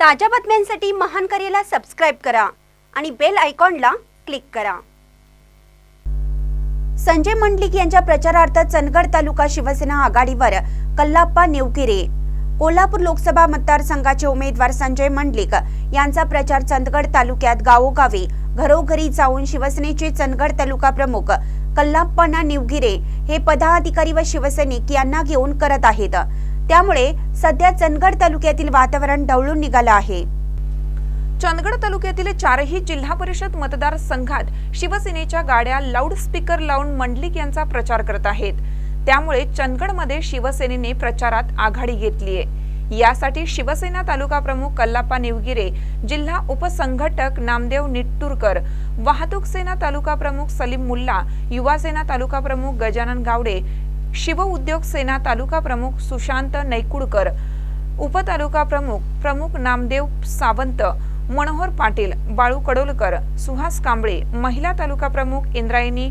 ताज्या बातम्यांसाठी महान करेला सबस्क्राईब करा आणि बेल आयकॉनला क्लिक करा. संजय मंडलिक यांच्या प्रचारार्थ चंदगड तालुका शिवसेना आघाडीवर कल्लाप्पा नेवगिरे कोल्हापूर लोकसभा मतदारसंघाचे उमेदवार संजय मंडलिक यांचा प्रचार चंदगड तालुक्यात गावोगावी घरोघरी जाऊन शिवसेनेचे चंदगड तालुका प्रमुख कल्लाप्पाना निवगिरे हे पदाधिकारी व शिवसैनिक यांना घेऊन करत आहेत. त्यामुळे सध्या चंदगड तालुक्यातील वातावरण ढवळून निघालं आहे. चंदगड तालुक्यातील चारही जिल्हा परिषद मतदारसंघात शिवसेनेच्या गाड्या लाऊडस्पीकर लावून मंडलिक यांचा प्रचार करत आहेत. त्यामुळे चंदगडमध्ये शिवसेनेने प्रचारात आघाडी घेतलीये यासाठी शिवसेना तालुका प्रमुख कल्लाप्पा निवगिरे जिल्हा उपसंघटक नामदेव निट्टूरकर वाहतूक सेना तालुका प्रमुख सलीम मुल्ला युवा सेना तालुका प्रमुख गजानन गावडे शिव उद्योग सेना तालुका प्रमुख सुशांत नैकुडकर उपतालुका प्रमुख प्रमुख नामदेव सावंत मनोहर पाटील बाळू कडोलकर सुहास कांबळे महिला तालुका प्रमुख इंद्रायणी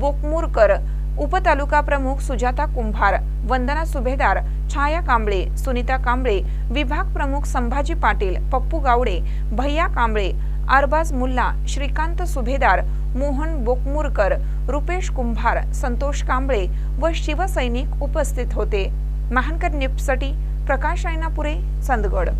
बोकमुरकर उपतालुका प्रमुख सुजाता कुंभार वंदना सुभेदार छाया कांबळे सुनीता कांबळे विभाग प्रमुख संभाजी पाटील पप्पू गावडे भैया कांबळे अरबाज मुल्ला श्रीकांत सुभेदार मोहन बोकमुरकर रुपेश कुंभार संतोष कांबळे व शिवसैनिक उपस्थित होते. महानकर निप्ससाठी प्रकाश ऐनापुरे चंदगड.